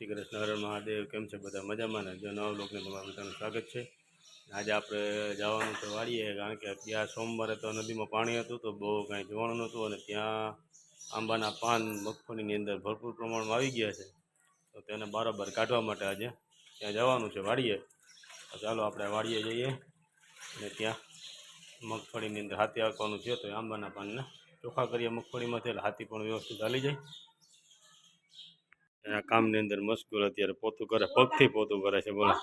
શ્રી કૃષ્ણ હરે મહાદેવ, કેમ છે બધા મજામાં ને? જો નવા લોકને તમારું બધાનું સ્વાગત છે. આજે આપણે જવાનું તો વાળીએ કારણ કે ત્યાં સોમવારે તો નદીમાં પાણી હતું, તો બહુ કાંઈ જોવાનું નહોતું અને ત્યાં આંબાના પાન મગફળીની અંદર ભરપૂર પ્રમાણમાં આવી ગયા છે. તો તેને બરાબર કાઢવા માટે આજે ત્યાં જવાનું છે વાડીએ. તો ચાલો આપણે વાડીએ જઈએ અને ત્યાં મગફળીની અંદર હાથી આંકવાનું છે, તો આંબાના પાનને ચોખ્ખા કરીએ મગફળીમાંથી, એટલે હાથી પણ વ્યવસ્થિત ચાલી જાય. એના કામની અંદર મશગુલ અત્યારે પોતું કરે પગથી પોતું કરે છે બોલો.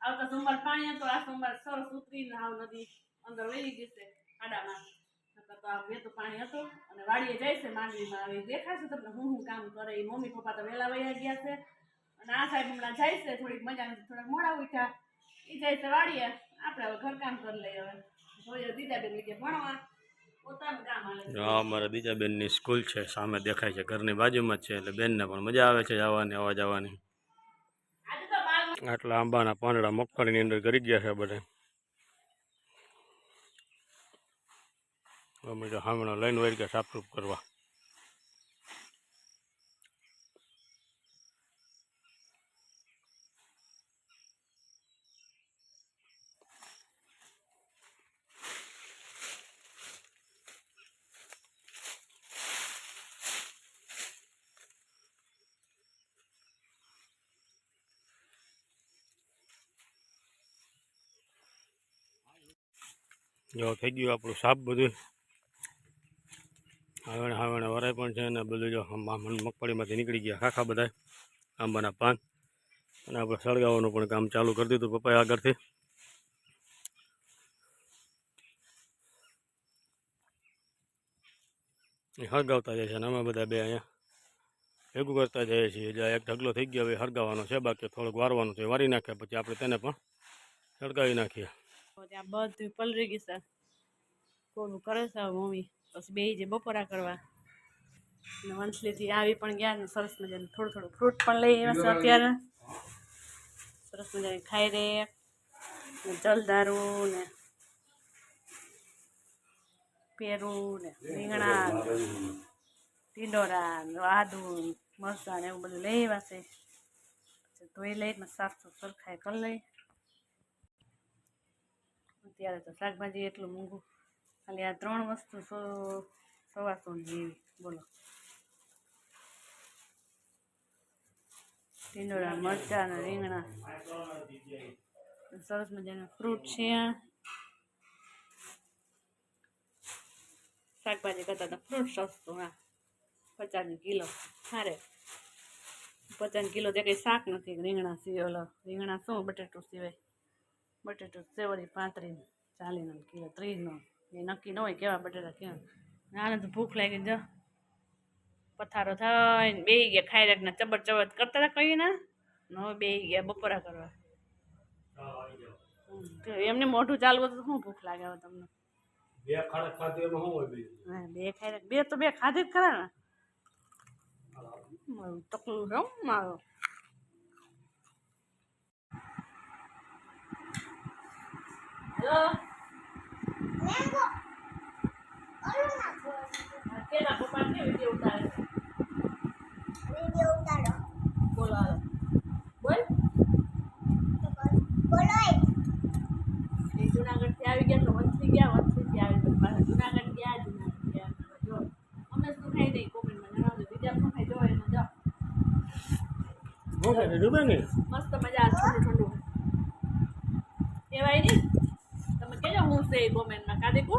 આવતા સોમવાર પાણી હતો. આ સોમવાર સરસ ઉતરીને આવ નદી અંદર વહી ગઈ છે ખાડામાં તો આ વેતું પાણી હતું અને વાડીએ જાય છે માંડવીમાં. હવે દેખાશે તમને હું હું કામ કરે. એ મમ્મી પપ્પા તો વહેલા વયા ગયા છે. અને આ સાહેબ હમણાં જાય છે. થોડીક મજા નથી. થોડાક મોડા ઉઠ્યા. એ જાય છે વાડીએ. આપણે હવે ઘરકામ કરી લઈએ હવે. જોઈએ દીદાબેન કે ભણવા. પોતાનું કામ હાલે છે. અમારા દીજાબેનની સ્કૂલ છે સામે દેખાય છે ઘરની બાજુમાં જ છે એટલે બેનને પણ મજા આવે છે જવાની આવવા જવાની આટલા આંબાના પાંદડા મગફળીની અંદર કરી ગયા છે બધા. અમે તો હામણો લઈને વળી ગયા સાફસૂફ કરવા. જો થઈ ગયું આપણું સાપ બધું. હાવણ, હાવણે વરાય પણ છે અને બધું જો મગફળીમાંથી નીકળી ગયા. ખાખા બધા આંબાના પાન અને આપણે સળગાવવાનું પણ કામ ચાલુ કરી દીધું પપ્પાએ આગળથી. એ હળગાવતા જાય છે અને અમે બધા બે અહીંયા. ભેગું કરતા જઈએ છીએ. એટલે એક ઢગલો થઈ ગયો, હવે હળગાવવાનો છે, બાકી થોડુંક વારવાનું છે. વારી નાખ્યા પછી આપણે તેને પણ સળગાવી નાખીએ. ત્યાં બધું પલરી ગયું છે. કોનું કરે છે મમ્મી? પછી બે જે બપોરા કરવા. ને વંશલીથી આવી પણ ગયા ને સરસ મજાનું થોડું થોડું ફ્રૂટ પણ લઈ આવ્યા છે અત્યારે. સરસ મજાની ખાઈ રે. ને જલદારું ને પેરું ને રીંગણા ટીંડોરા ને આદુ મરચાં ને એવું બધું લઈ આવ્યા છે. ધોઈ લઈને સાફ સુફ સરખાઈ કરી લઈ. અત્યારે તો શાકભાજી એટલું મોંઘું. ખાલી આ ત્રણ વસ્તુ સો સવાસો જેવી. બોલો. ટીંડોળા, મરચાં અને રીંગણા. સરસ મજાના ફ્રૂટ છે શાકભાજી કરતાં તો ફ્રૂટ સસ્તું હા પચાસ કિલો. હારે. પચાસ કિલો જે કંઈ શાક નથી, રીંગણા સિવાય ઓલો રીંગણા શું બટેટું સિવાય. બટેટું સેવરી પાંત્રીનું ચાલીસનો કિલો ત્રીસનો. એ નક્કી ન હોય કેવા બટેટા કેવા. આને તો ભૂખ લાગી જો. પથારો થઈને બે ગયા ખાઈ રાખને ચબટ ચબટ કરતા હતા કહ્યું ના ન બે ગયા બપોરા કરવા. એમને મોઢું ચાલવું તો શું ભૂખ લાગે હવે તમને? બે ખાડા ખાધી એમાં શું હોય હા બે ખાઈ બે તો બે ખાધી જ ખરા ને. મારું તકલું છે મારું હેલો કેના પપ્પા કે વીડિયો ઉતારે છે? બોલો હાલો બોલ એ જુનાગઢથી આવી ગયા તો વંશથી ગયા વંશથી આવી તો પાછા જુનાગઢ ગયા જુનાગઢ ગયા જો અમે શું ખાઈ નહીં કોમેન્ટમાં જણાવજો બીજા શું ખાઈ જો એને જો શું કરે ડૂબે ને? મસ્ત મજા આવે ઠંડુ ઠંડુ. કહેવાય નહીં? તમે કહેજો હું છે એ કોમેન્ટમાં કાઢી કો